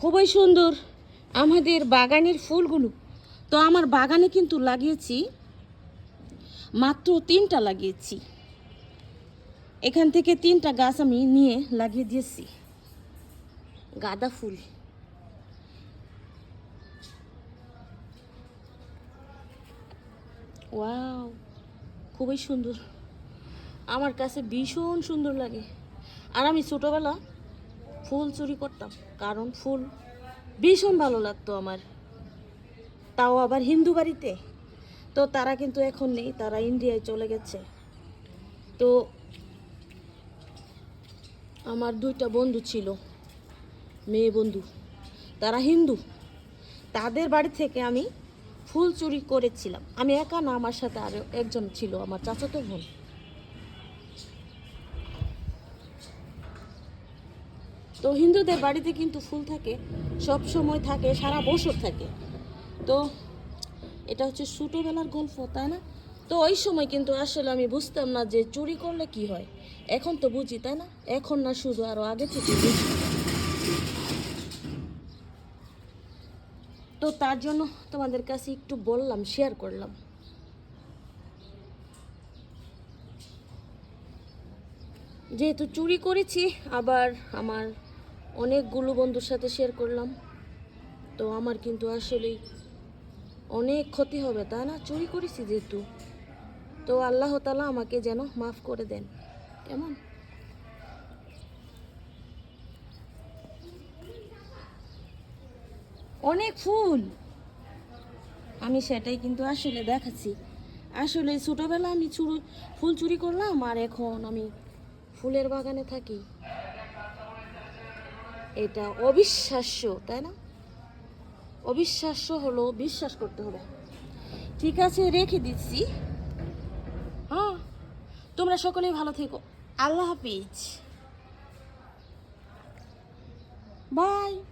খুবই সুন্দর আমাদের বাগানের ফুলগুলো। তো আমার বাগানে কিন্তু লাগিয়েছি, মাত্র তিনটা লাগিয়েছি। এখান থেকে তিনটা গাছ আমি নিয়ে লাগিয়ে দিয়েছি। গাঁদা ফুল। ওয়াও, খুবই সুন্দর। আমার কাছে ভীষণ সুন্দর লাগে। আর আমি ছোটোবেলা ফুল চুরি করতাম, কারণ ফুল ভীষণ ভালো লাগতো আমার। তাও আবার হিন্দু বাড়িতে? তো তারা কিন্তু এখন নেই, তারা ইন্ডিয়ায় চলে গেছে। তো আমার দুইটা বন্ধু ছিল, মেয়ে বন্ধু। তারা হিন্দু। তাদের বাড়ি থেকে আমি ফুল চুরি করেছিলাম। আমি একা না, আমার সাথে আরও একজন ছিল, আমার চাচাতো বোন। তো হিন্দুদের বাড়িতে কিন্তু ফুল থাকে, সব সময় থাকে, সারা বছর থাকে। তো এটা হচ্ছে ছোটোবেলার গল্প, তাই না? তো ওই সময় কিন্তু আসলে আমি বুঝতাম না যে চুরি করলে কি হয়। এখন তো বুঝি, তাই না? এখন না শুধু আরও আগে থেকে বুঝি। তো তার জন্য তোমাদের কাছে একটু বললাম শেয়ার করলাম। যেহেতু চুরি করেছি, আবার আমার অনেকগুলো বন্ধুর সাথে শেয়ার করলাম। তো আমার কিন্তু আসলেই অনেক ক্ষতি হবে তা না? চুরি করেছি যেহেতু। তো আল্লাহ তালা আমাকে যেন মাফ করে দেন। কেমন? অনেক ফুল। আমি সেটাই কিন্তু আসলে দেখাচ্ছি। আসলে ছোটোবেলা আমি চুরি, ফুল চুরি করলাম, আর এখন আমি ফুলের বাগানে থাকি। এটা অবিশ্বাস্য, তাই না? অবিশ্বাস্য হলো বিশ্বাস করতে হবে। ঠিক আছে, রেখে দিচ্ছি। হ্যাঁ তোমরা সকলেই ভালো থেকো। আল্লাহ হাফিজ। বাই।